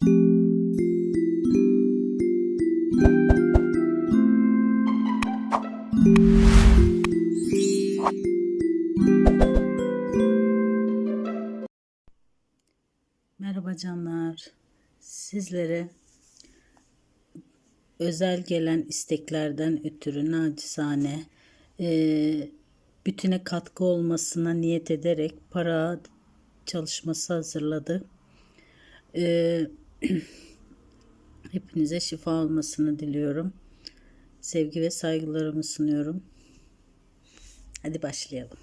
Merhaba canlar. Sizlere özel gelen isteklerden ötürü nacizane eee bütüne katkı olmasına niyet ederek para çalışması hazırladı. Eee, hepinize şifa olmasını diliyorum. Sevgi ve saygılarımı sunuyorum. Hadi başlayalım.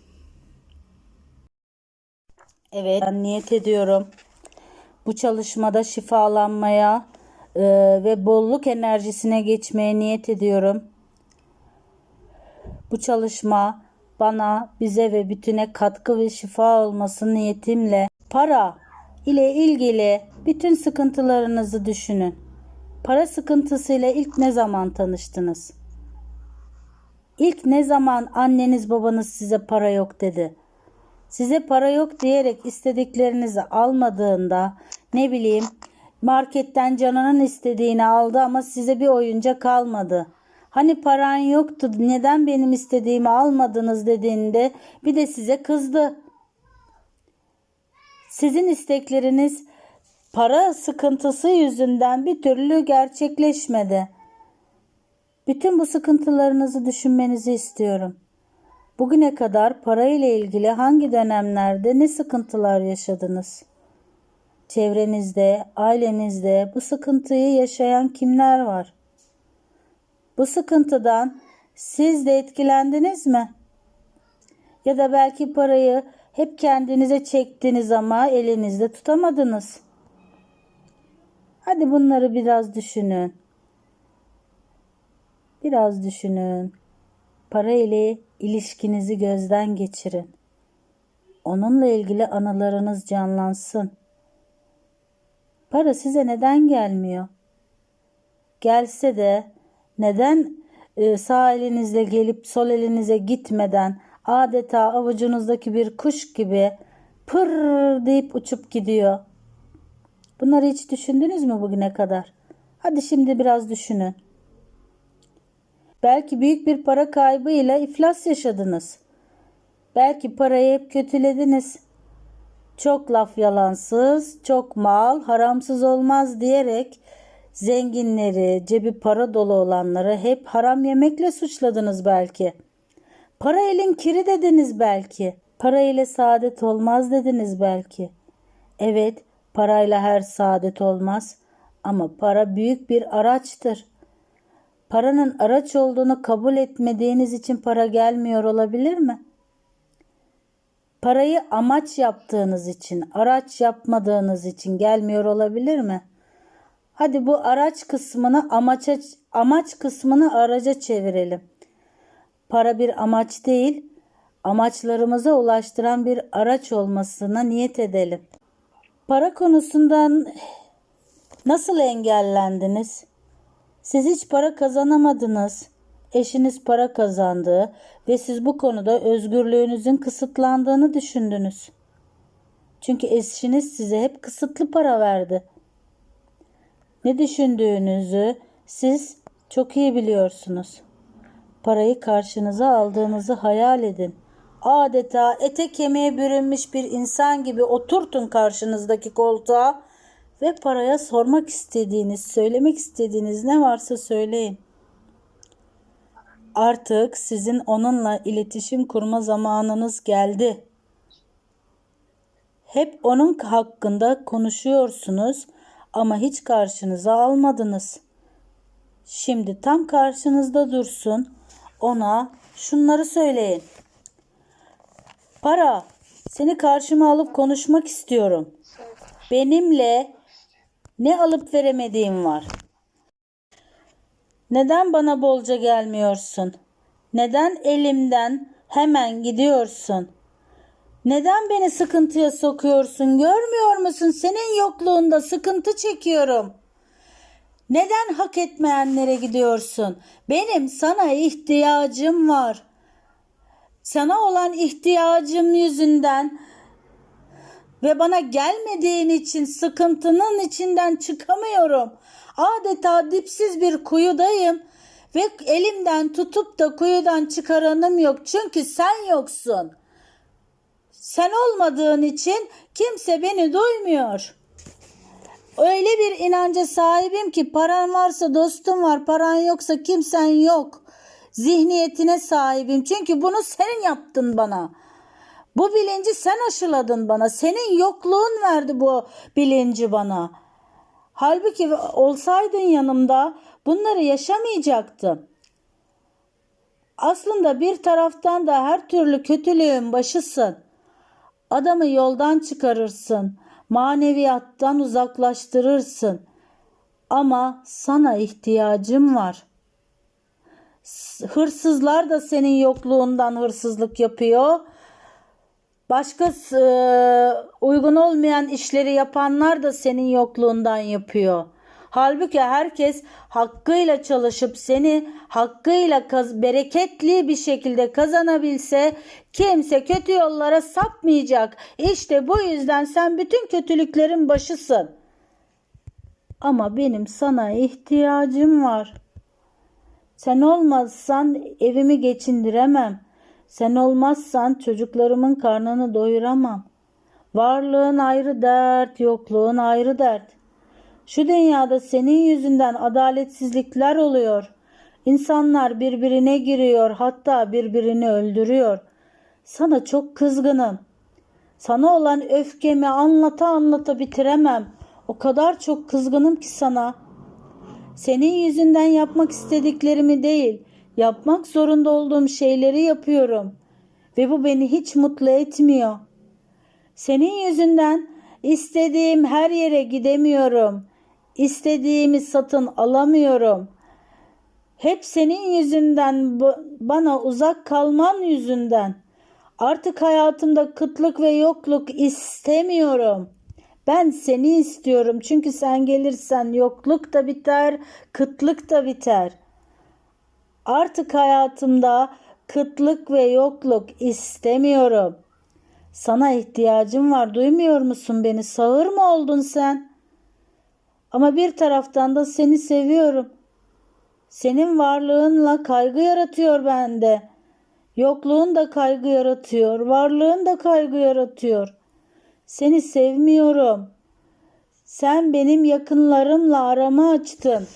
Evet, ben niyet ediyorum. Bu çalışmada şifalanmaya e, ve bolluk enerjisine geçmeye niyet ediyorum. Bu çalışma bana, bize ve bütüne katkı ve şifa olması niyetimle para ile ilgili bütün sıkıntılarınızı düşünün. Para sıkıntısıyla ilk ne zaman tanıştınız? İlk ne zaman anneniz babanız size para yok dedi? Size para yok diyerek istediklerinizi almadığında ne bileyim marketten canının istediğini aldı ama size bir oyuncak almadı. Hani paran yoktu neden benim istediğimi almadınız dediğinde bir de size kızdı. Sizin istekleriniz para sıkıntısı yüzünden bir türlü gerçekleşmedi. Bütün bu sıkıntılarınızı düşünmenizi istiyorum. Bugüne kadar para ile ilgili hangi dönemlerde ne sıkıntılar yaşadınız? Çevrenizde, ailenizde bu sıkıntıyı yaşayan kimler var? Bu sıkıntıdan siz de etkilendiniz mi? Ya da belki parayı hep kendinize çektiniz ama elinizde tutamadınız. Hadi bunları biraz düşünün. Biraz düşünün. Para ile ilişkinizi gözden geçirin. Onunla ilgili anılarınız canlansın. Para size neden gelmiyor? Gelse de neden e, sağ elinizle gelip sol elinize gitmeden adeta avucunuzdaki bir kuş gibi pır deyip uçup gidiyor? Bunları hiç düşündünüz mü bugüne kadar? Hadi şimdi biraz düşünün. Belki büyük bir para kaybıyla iflas yaşadınız. Belki parayı hep kötülediniz. Çok laf yalansız, çok mal haramsız olmaz diyerek zenginleri, cebi para dolu olanları hep haram yemekle suçladınız belki. Para elin kiri dediniz belki. Para ile saadet olmaz dediniz belki. Evet, parayla her saadet olmaz ama para büyük bir araçtır. Paranın araç olduğunu kabul etmediğiniz için para gelmiyor olabilir mi? Parayı amaç yaptığınız için, araç yapmadığınız için gelmiyor olabilir mi? Hadi bu araç kısmını amaça, amaç kısmını araca çevirelim. Para bir amaç değil, amaçlarımıza ulaştıran bir araç olmasına niyet edelim. Para konusundan nasıl engellendiniz? Siz hiç para kazanamadınız. Eşiniz para kazandı ve siz bu konuda özgürlüğünüzün kısıtlandığını düşündünüz. Çünkü eşiniz size hep kısıtlı para verdi. Ne düşündüğünüzü siz çok iyi biliyorsunuz. Parayı karşınıza aldığınızı hayal edin. Adeta ete kemiğe bürünmüş bir insan gibi oturtun karşınızdaki koltuğa ve paraya sormak istediğiniz, söylemek istediğiniz ne varsa söyleyin. Artık sizin onunla iletişim kurma zamanınız geldi. Hep onun hakkında konuşuyorsunuz ama hiç karşınıza almadınız. Şimdi tam karşınızda dursun. Ona şunları söyleyin. Para, seni karşıma alıp konuşmak istiyorum. Benimle ne alıp veremediğim var. Neden bana bolca gelmiyorsun? Neden elimden hemen gidiyorsun? Neden beni sıkıntıya sokuyorsun? Görmüyor musun? Senin yokluğunda sıkıntı çekiyorum. Neden hak etmeyenlere gidiyorsun? Benim sana ihtiyacım var. Sana olan ihtiyacım yüzünden ve bana gelmediğin için sıkıntının içinden çıkamıyorum. Adeta dipsiz bir kuyudayım ve elimden tutup da kuyudan çıkaranım yok çünkü sen yoksun. Sen olmadığın için kimse beni duymuyor. Öyle bir inanca sahibim ki paran varsa dostum var, paran yoksa kimsen yok. Zihniyetine sahibim. Çünkü bunu sen yaptın bana. Bu bilinci sen aşıladın bana. Senin yokluğun verdi bu bilinci bana. Halbuki olsaydın yanımda bunları yaşamayacaktım. Aslında bir taraftan da her türlü kötülüğün başısın. Adamı yoldan çıkarırsın. Maneviyattan uzaklaştırırsın. Ama sana ihtiyacım var. Hırsızlar da senin yokluğundan hırsızlık yapıyor. Başka e, uygun olmayan işleri yapanlar da senin yokluğundan yapıyor. Halbuki herkes hakkıyla çalışıp seni hakkıyla kaz bereketli bir şekilde kazanabilse kimse kötü yollara sapmayacak. İşte bu yüzden sen bütün kötülüklerin başısın. Ama benim sana ihtiyacım var. Sen olmazsan evimi geçindiremem. Sen olmazsan çocuklarımın karnını doyuramam. Varlığın ayrı dert, yokluğun ayrı dert. Şu dünyada senin yüzünden adaletsizlikler oluyor. İnsanlar birbirine giriyor, hatta birbirini öldürüyor. Sana çok kızgınım. Sana olan öfkemi anlata anlata bitiremem. O kadar çok kızgınım ki sana. Senin yüzünden yapmak istediklerimi değil, yapmak zorunda olduğum şeyleri yapıyorum. Ve bu beni hiç mutlu etmiyor. Senin yüzünden istediğim her yere gidemiyorum. İstediğimi satın alamıyorum. Hep senin yüzünden bana uzak kalman yüzünden. Artık hayatımda kıtlık ve yokluk istemiyorum. Ben seni istiyorum çünkü sen gelirsen yokluk da biter, kıtlık da biter. Artık hayatımda kıtlık ve yokluk istemiyorum. Sana ihtiyacım var. Duymuyor musun beni? Sağır mı oldun sen? Ama bir taraftan da seni seviyorum. Senin varlığınla kaygı yaratıyor bende. Yokluğun da kaygı yaratıyor. Varlığın da kaygı yaratıyor. Seni sevmiyorum. Sen benim yakınlarımla aramı açtın.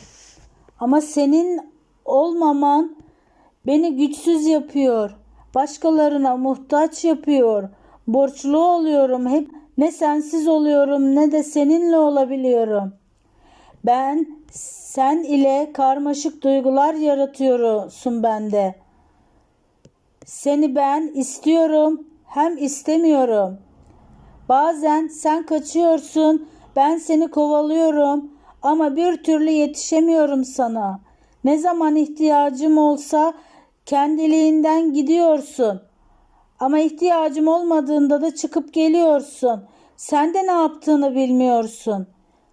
Ama senin olmaman beni güçsüz yapıyor. Başkalarına muhtaç yapıyor. Borçlu oluyorum. Hep ne sensiz oluyorum ne de seninle olabiliyorum. Ben sen ile karmaşık duygular yaratıyorsun bende. Seni ben istiyorum hem istemiyorum. Bazen sen kaçıyorsun, ben seni kovalıyorum ama bir türlü yetişemiyorum sana. Ne zaman ihtiyacım olsa kendiliğinden gidiyorsun. Ama ihtiyacım olmadığında da çıkıp geliyorsun. Sen de ne yaptığını bilmiyorsun.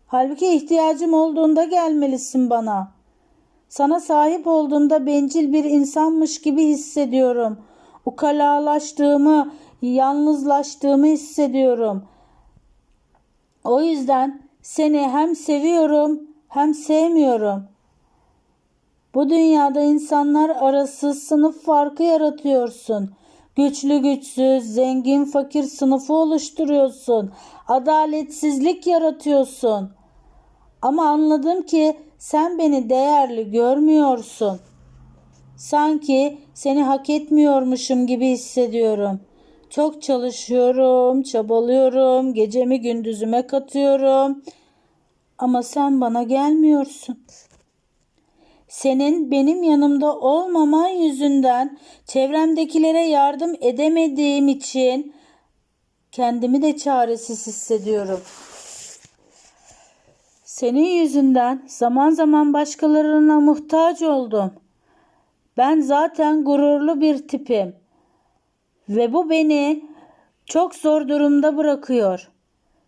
Halbuki ihtiyacım olduğunda gelmelisin bana. Sana sahip olduğumda bencil bir insanmış gibi hissediyorum. Ukalalaştığımı, yalnızlaştığımı hissediyorum. O yüzden seni hem seviyorum hem sevmiyorum. Bu dünyada insanlar arası sınıf farkı yaratıyorsun. Güçlü güçsüz, zengin fakir sınıfı oluşturuyorsun. Adaletsizlik yaratıyorsun. Ama anladım ki sen beni değerli görmüyorsun. Sanki seni hak etmiyormuşum gibi hissediyorum. Çok çalışıyorum, çabalıyorum, gecemi gündüzüme katıyorum. Ama sen bana gelmiyorsun. Senin benim yanımda olmaman yüzünden çevremdekilere yardım edemediğim için kendimi de çaresiz hissediyorum. Senin yüzünden zaman zaman başkalarına muhtaç oldum. Ben zaten gururlu bir tipim ve bu beni çok zor durumda bırakıyor.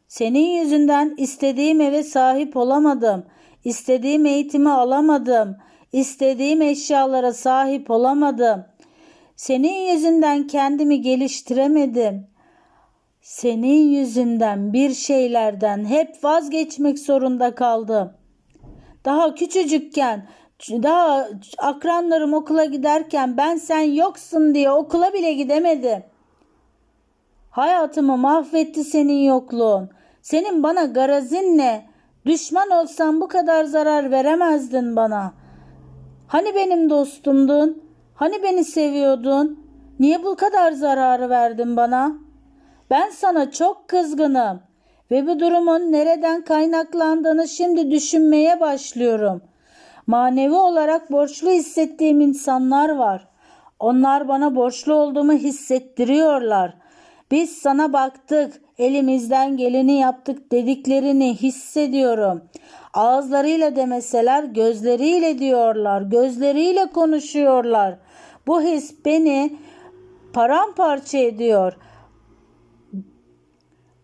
Senin yüzünden istediğim eve sahip olamadım. İstediğim eğitimi alamadım. İstediğim eşyalara sahip olamadım. Senin yüzünden kendimi geliştiremedim. Senin yüzünden bir şeylerden hep vazgeçmek zorunda kaldım. Daha küçücükken, daha akranlarım okula giderken ben sen yoksun diye okula bile gidemedim. Hayatımı mahvetti senin yokluğun. Senin bana garazin ne? Düşman olsan bu kadar zarar veremezdin bana. Hani benim dostumdun? Hani beni seviyordun? Niye bu kadar zararı verdin bana? Ben sana çok kızgınım ve bu durumun nereden kaynaklandığını şimdi düşünmeye başlıyorum. Manevi olarak borçlu hissettiğim insanlar var. Onlar bana borçlu olduğumu hissettiriyorlar. Biz sana baktık, elimizden geleni yaptık dediklerini hissediyorum. Ağızlarıyla demeseler gözleriyle diyorlar, gözleriyle konuşuyorlar. Bu his beni paramparça ediyor.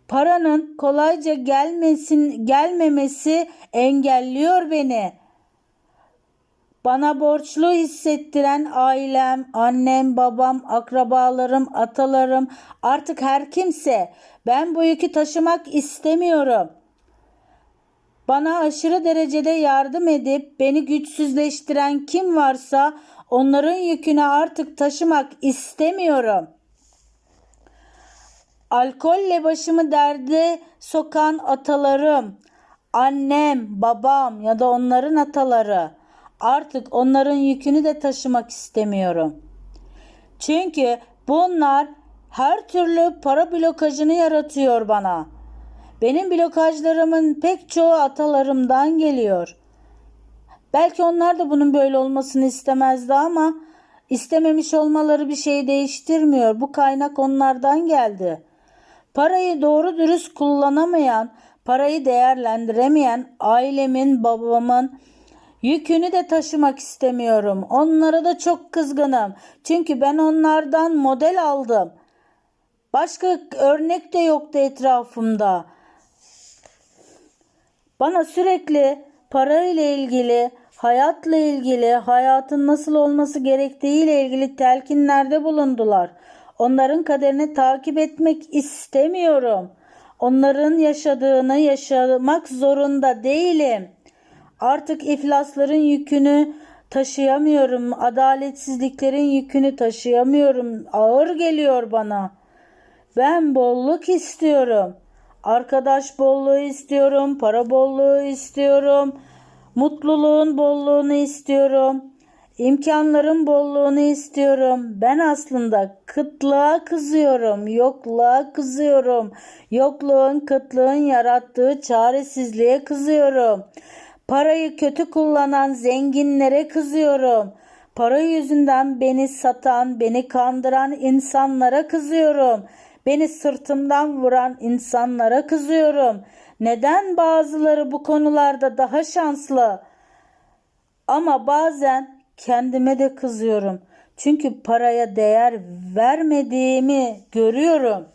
Paranın kolayca gelmesin gelmemesi engelliyor beni. Bana borçlu hissettiren ailem, annem, babam, akrabalarım, atalarım, artık her kimse ben bu yükü taşımak istemiyorum. Bana aşırı derecede yardım edip beni güçsüzleştiren kim varsa onların yükünü artık taşımak istemiyorum. Alkolle başımı derde sokan atalarım, annem, babam ya da onların ataları artık onların yükünü de taşımak istemiyorum. Çünkü bunlar her türlü para blokajını yaratıyor bana. Benim blokajlarımın pek çoğu atalarımdan geliyor. Belki onlar da bunun böyle olmasını istemezdi ama istememiş olmaları bir şey değiştirmiyor. Bu kaynak onlardan geldi. Parayı doğru dürüst kullanamayan, parayı değerlendiremeyen ailemin, babamın yükünü de taşımak istemiyorum. Onlara da çok kızgınım. Çünkü ben onlardan model aldım. Başka örnek de yoktu etrafımda. Bana sürekli para ile ilgili, hayatla ilgili, hayatın nasıl olması gerektiği ile ilgili telkinlerde bulundular. Onların kaderini takip etmek istemiyorum. Onların yaşadığını yaşamak zorunda değilim. Artık iflasların yükünü taşıyamıyorum. Adaletsizliklerin yükünü taşıyamıyorum. Ağır geliyor bana. Ben bolluk istiyorum. Arkadaş bolluğu istiyorum. Para bolluğu istiyorum. Mutluluğun bolluğunu istiyorum. İmkanların bolluğunu istiyorum. Ben aslında kıtlığa kızıyorum, yokluğa kızıyorum. Yokluğun, kıtlığın yarattığı çaresizliğe kızıyorum. Parayı kötü kullanan zenginlere kızıyorum. Para yüzünden beni satan, beni kandıran insanlara kızıyorum. Beni sırtımdan vuran insanlara kızıyorum. Neden bazıları bu konularda daha şanslı? Ama bazen kendime de kızıyorum. Çünkü paraya değer vermediğimi görüyorum.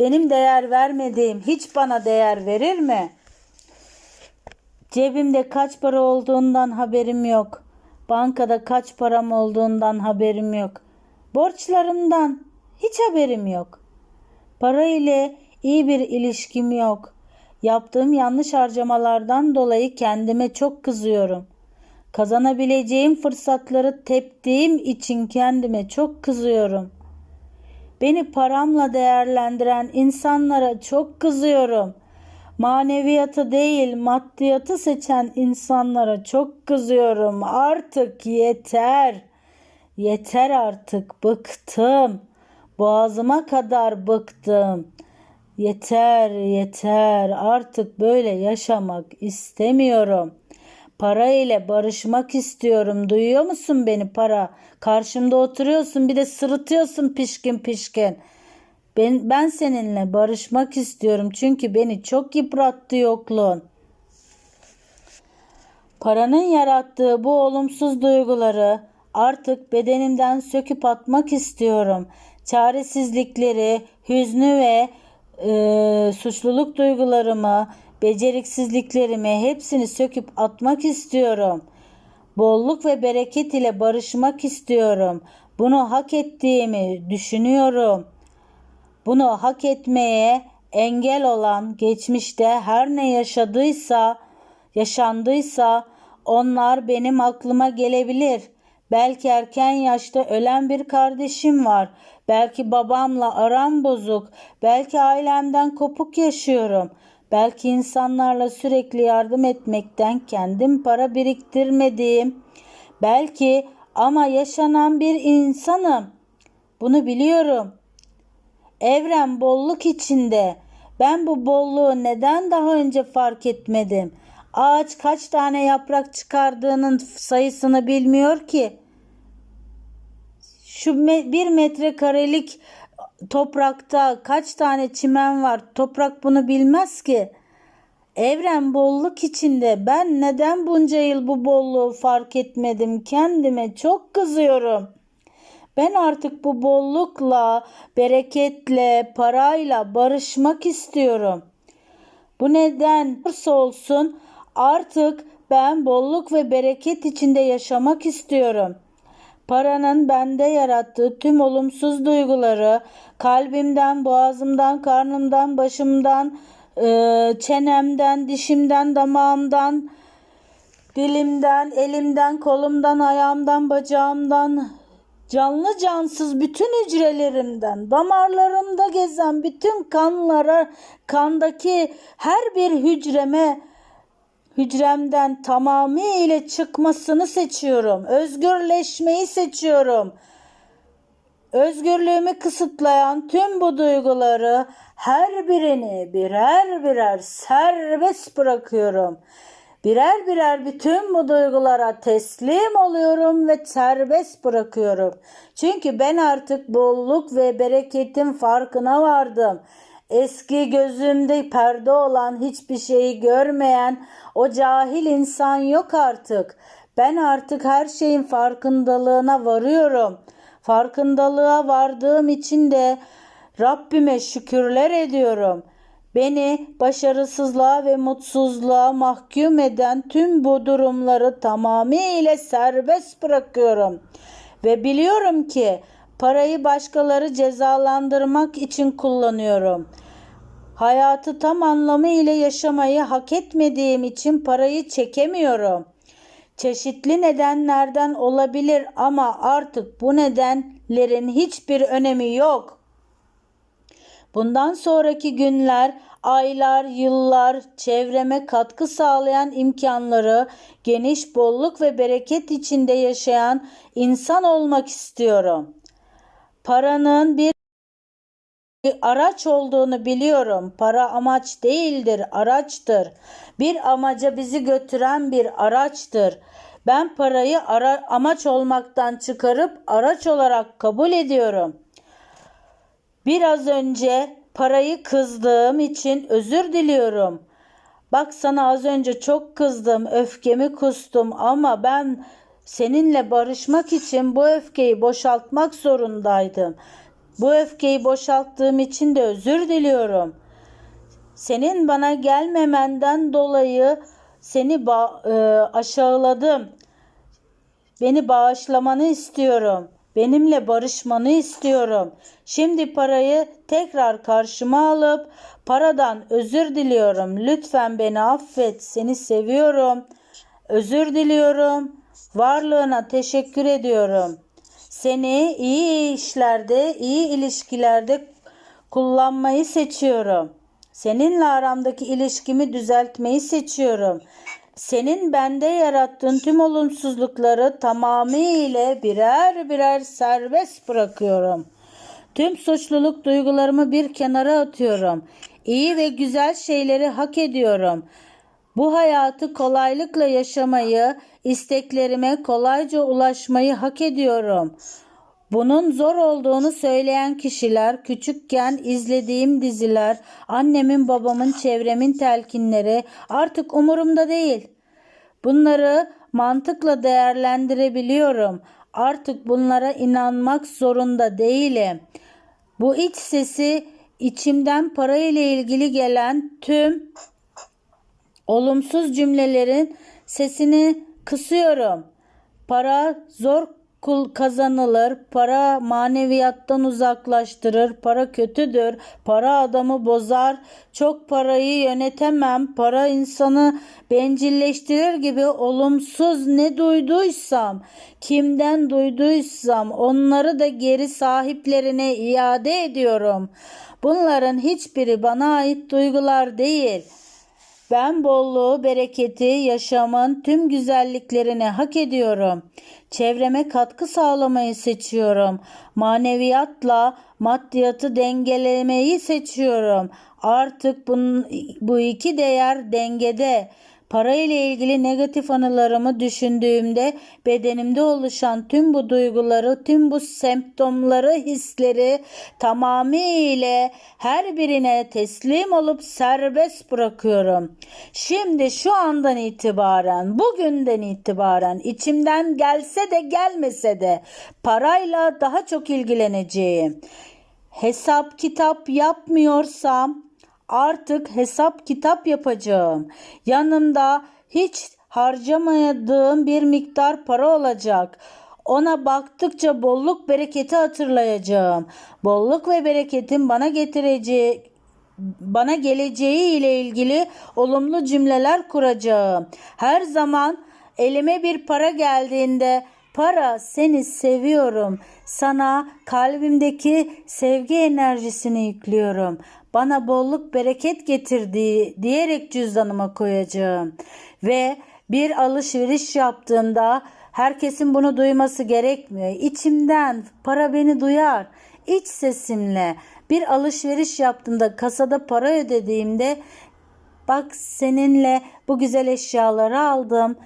Benim değer vermediğim hiç bana değer verir mi? Cebimde kaç para olduğundan haberim yok. Bankada kaç param olduğundan haberim yok. Borçlarımdan hiç haberim yok. Para ile iyi bir ilişkim yok. Yaptığım yanlış harcamalardan dolayı kendime çok kızıyorum. Kazanabileceğim fırsatları teptiğim için kendime çok kızıyorum. Beni paramla değerlendiren insanlara çok kızıyorum. Maneviyatı değil maddiyatı seçen insanlara çok kızıyorum. Artık yeter. Yeter artık bıktım. Boğazıma kadar bıktım. Yeter yeter artık böyle yaşamak istemiyorum. Para ile barışmak istiyorum. Duyuyor musun beni para? Karşımda oturuyorsun bir de sırıtıyorsun pişkin pişkin. Ben, ben seninle barışmak istiyorum çünkü beni çok yıprattı yokluğun. Paranın yarattığı bu olumsuz duyguları artık bedenimden söküp atmak istiyorum. Çaresizlikleri, hüznü ve e, suçluluk duygularımı, beceriksizliklerimi hepsini söküp atmak istiyorum. Bolluk ve bereket ile barışmak istiyorum. Bunu hak ettiğimi düşünüyorum. Bunu hak etmeye engel olan geçmişte her ne yaşadıysa, yaşandıysa onlar benim aklıma gelebilir. Belki erken yaşta ölen bir kardeşim var. Belki babamla aram bozuk. Belki ailemden kopuk yaşıyorum. Belki insanlarla sürekli yardım etmekten kendim para biriktirmediğim. Belki ama yaşanan bir insanım. Bunu biliyorum. Evren bolluk içinde. Ben bu bolluğu neden daha önce fark etmedim? Ağaç kaç tane yaprak çıkardığının sayısını bilmiyor ki. Şu me- bir metrekarelik toprakta kaç tane çimen var? Toprak bunu bilmez ki. Evren bolluk içinde. Ben neden bunca yıl bu bolluğu fark etmedim? Kendime çok kızıyorum. Ben artık bu bollukla, bereketle, parayla barışmak istiyorum. Bu neden olursa olsun artık ben bolluk ve bereket içinde yaşamak istiyorum. Paranın bende yarattığı tüm olumsuz duyguları kalbimden, boğazımdan, karnımdan, başımdan, eee, çenemden, dişimden, damağımdan, dilimden, elimden, kolumdan, ayağımdan, bacağımdan, canlı cansız bütün hücrelerimden, damarlarımda gezen bütün kanlara, kandaki her bir hücreme hücremden tamamıyla çıkmasını seçiyorum. Özgürleşmeyi seçiyorum. Özgürlüğümü kısıtlayan tüm bu duyguları her birini birer birer serbest bırakıyorum. Birer birer bütün bu duygulara teslim oluyorum ve serbest bırakıyorum. Çünkü ben artık bolluk ve bereketin farkına vardım. Eski gözümde perde olan hiçbir şeyi görmeyen o cahil insan yok artık. Ben artık her şeyin farkındalığına varıyorum. Farkındalığa vardığım için de Rabbime şükürler ediyorum. Beni başarısızlığa ve mutsuzluğa mahkum eden tüm bu durumları tamamıyla serbest bırakıyorum. Ve biliyorum ki parayı başkaları cezalandırmak için kullanıyorum. Hayatı tam anlamıyla yaşamayı hak etmediğim için parayı çekemiyorum. Çeşitli nedenlerden olabilir ama artık bu nedenlerin hiçbir önemi yok. Bundan sonraki günler, aylar, yıllar çevreme katkı sağlayan imkanları, geniş bolluk ve bereket içinde yaşayan insan olmak istiyorum. Paranın bir araç olduğunu biliyorum. Para amaç değildir, araçtır. Bir amaca bizi götüren bir araçtır. Ben parayı ara, amaç olmaktan çıkarıp araç olarak kabul ediyorum. Biraz önce parayı kızdığım için özür diliyorum. Bak sana az önce çok kızdım, öfkemi kustum ama ben seninle barışmak için bu öfkeyi boşaltmak zorundaydım. Bu öfkeyi boşalttığım için de özür diliyorum. Senin bana gelmemenden dolayı seni ba- e, aşağıladım. Beni bağışlamanı istiyorum. Benimle barışmanı istiyorum. Şimdi parayı tekrar karşıma alıp paradan özür diliyorum. Lütfen beni affet. Seni seviyorum. Özür diliyorum. Varlığına teşekkür ediyorum. Seni iyi işlerde, iyi ilişkilerde kullanmayı seçiyorum. Seninle aramdaki ilişkimi düzeltmeyi seçiyorum. Senin bende yarattığın tüm olumsuzlukları tamamıyla birer birer serbest bırakıyorum. Tüm suçluluk duygularımı bir kenara atıyorum. İyi ve güzel şeyleri hak ediyorum. Bu hayatı kolaylıkla yaşamayı, isteklerime kolayca ulaşmayı hak ediyorum. Bunun zor olduğunu söyleyen kişiler, küçükken izlediğim diziler, annemin babamın çevremin telkinleri artık umurumda değil. Bunları mantıkla değerlendirebiliyorum. Artık bunlara inanmak zorunda değilim. Bu iç sesi içimden para ile ilgili gelen tüm olumsuz cümlelerin sesini kısıyorum. Para zor kul kazanılır. Para maneviyattan uzaklaştırır. Para kötüdür. Para adamı bozar. Çok parayı yönetemem. Para insanı bencilleştirir gibi olumsuz ne duyduysam, kimden duyduysam onları da geri sahiplerine iade ediyorum. Bunların hiçbiri bana ait duygular değil. Ben bolluğu, bereketi, yaşamın tüm güzelliklerini hak ediyorum. Çevreme katkı sağlamayı seçiyorum. Maneviyatla maddiyatı dengelemeyi seçiyorum. Artık bunun, bu iki değer dengede. Para ile ilgili negatif anılarımı düşündüğümde bedenimde oluşan tüm bu duyguları, tüm bu semptomları, hisleri tamamıyla her birine teslim olup serbest bırakıyorum. Şimdi şu andan itibaren, bugünden itibaren içimden gelse de gelmese de parayla daha çok ilgileneceğim. Hesap kitap yapmıyorsam Artık hesap kitap yapacağım. Yanımda hiç harcamadığım bir miktar para olacak. Ona baktıkça bolluk bereketi hatırlayacağım. Bolluk ve bereketin bana getireceği bana geleceği ile ilgili olumlu cümleler kuracağım. Her zaman elime bir para geldiğinde para seni seviyorum. Sana kalbimdeki sevgi enerjisini yüklüyorum. Bana bolluk bereket getirdiği diyerek cüzdanıma koyacağım. Ve bir alışveriş yaptığımda herkesin bunu duyması gerekmiyor. İçimden para beni duyar. İç sesimle bir alışveriş yaptığımda kasada para ödediğimde bak seninle bu güzel eşyaları aldım.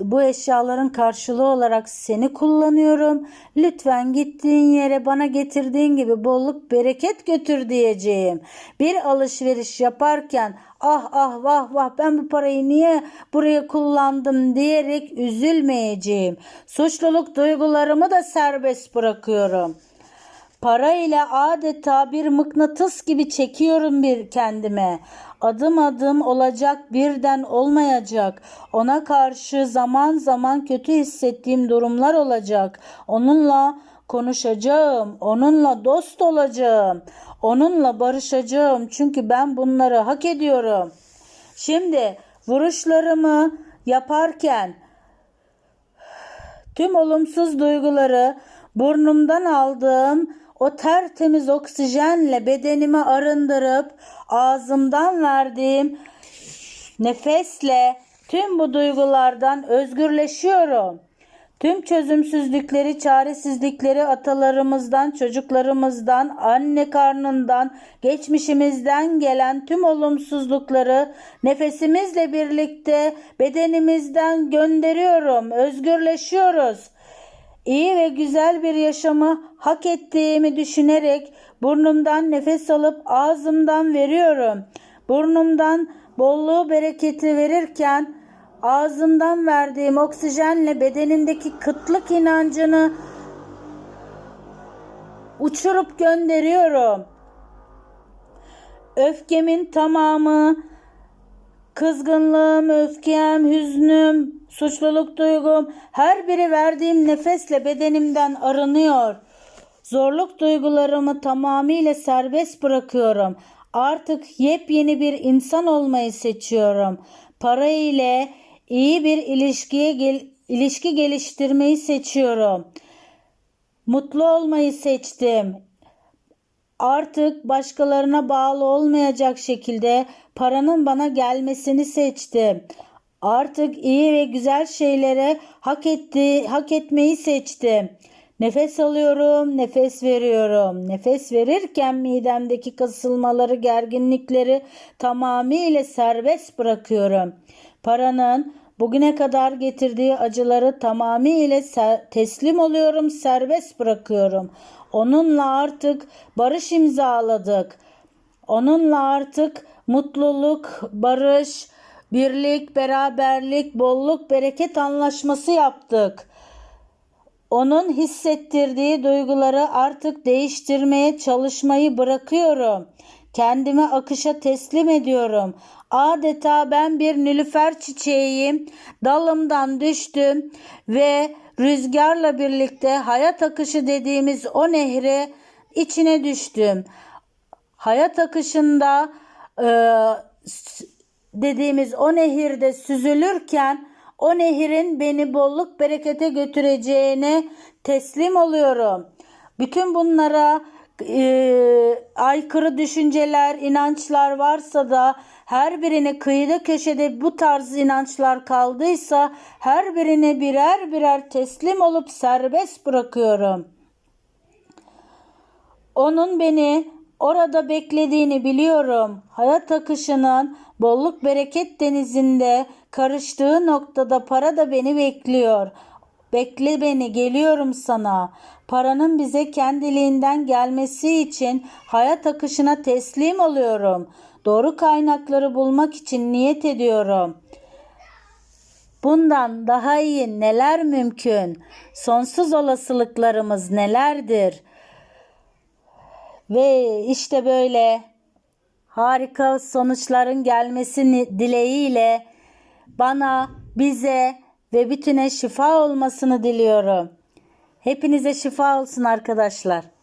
Bu eşyaların karşılığı olarak seni kullanıyorum. Lütfen gittiğin yere bana getirdiğin gibi bolluk bereket götür diyeceğim. Bir alışveriş yaparken ah ah vah vah ben bu parayı niye buraya kullandım diyerek üzülmeyeceğim. Suçluluk duygularımı da serbest bırakıyorum. Para ile adeta bir mıknatıs gibi çekiyorum bir kendime. Adım adım olacak birden olmayacak. Ona karşı zaman zaman kötü hissettiğim durumlar olacak. Onunla konuşacağım. Onunla dost olacağım. Onunla barışacağım. Çünkü ben bunları hak ediyorum. Şimdi vuruşlarımı yaparken tüm olumsuz duyguları burnumdan aldığım o tertemiz oksijenle bedenimi arındırıp ağzımdan verdiğim nefesle tüm bu duygulardan özgürleşiyorum. Tüm çözümsüzlükleri, çaresizlikleri atalarımızdan, çocuklarımızdan, anne karnından, geçmişimizden gelen tüm olumsuzlukları nefesimizle birlikte bedenimizden gönderiyorum. Özgürleşiyoruz. İyi ve güzel bir yaşamı hak ettiğimi düşünerek burnumdan nefes alıp ağzımdan veriyorum. Burnumdan bolluğu bereketi verirken ağzımdan verdiğim oksijenle bedenimdeki kıtlık inancını uçurup gönderiyorum. Öfkemin tamamı, kızgınlığım, öfkem, hüznüm, suçluluk duygum her biri verdiğim nefesle bedenimden arınıyor. Zorluk duygularımı tamamıyla serbest bırakıyorum. Artık yepyeni bir insan olmayı seçiyorum. Para ile iyi bir ilişkiye gel ilişki geliştirmeyi seçiyorum. Mutlu olmayı seçtim. Artık başkalarına bağlı olmayacak şekilde paranın bana gelmesini seçtim. Artık iyi ve güzel şeylere hak etti, hak etmeyi seçtim. Nefes alıyorum, nefes veriyorum. Nefes verirken midemdeki kasılmaları, gerginlikleri tamamıyla serbest bırakıyorum. Paranın bugüne kadar getirdiği acıları tamamıyla teslim oluyorum, serbest bırakıyorum. Onunla artık barış imzaladık. Onunla artık mutluluk, barış, birlik, beraberlik, bolluk, bereket anlaşması yaptık. Onun hissettirdiği duyguları artık değiştirmeye çalışmayı bırakıyorum. Kendimi akışa teslim ediyorum. Adeta ben bir nilüfer çiçeğiyim. Dalımdan düştüm ve rüzgarla birlikte hayat akışı dediğimiz o nehre içine düştüm. Hayat akışında e, dediğimiz o nehirde süzülürken o nehirin beni bolluk berekete götüreceğine teslim oluyorum. Bütün bunlara e, aykırı düşünceler, inançlar varsa da her birine kıyıda köşede bu tarz inançlar kaldıysa her birine birer birer teslim olup serbest bırakıyorum. Onun beni orada beklediğini biliyorum. Hayat akışının bolluk bereket denizinde karıştığı noktada para da beni bekliyor. Bekle beni, geliyorum sana. Paranın bize kendiliğinden gelmesi için hayat akışına teslim oluyorum. Doğru kaynakları bulmak için niyet ediyorum. Bundan daha iyi neler mümkün? Sonsuz olasılıklarımız nelerdir? Ve işte böyle harika sonuçların gelmesini dileğiyle bana, bize ve bütüne şifa olmasını diliyorum. Hepinize şifa olsun arkadaşlar.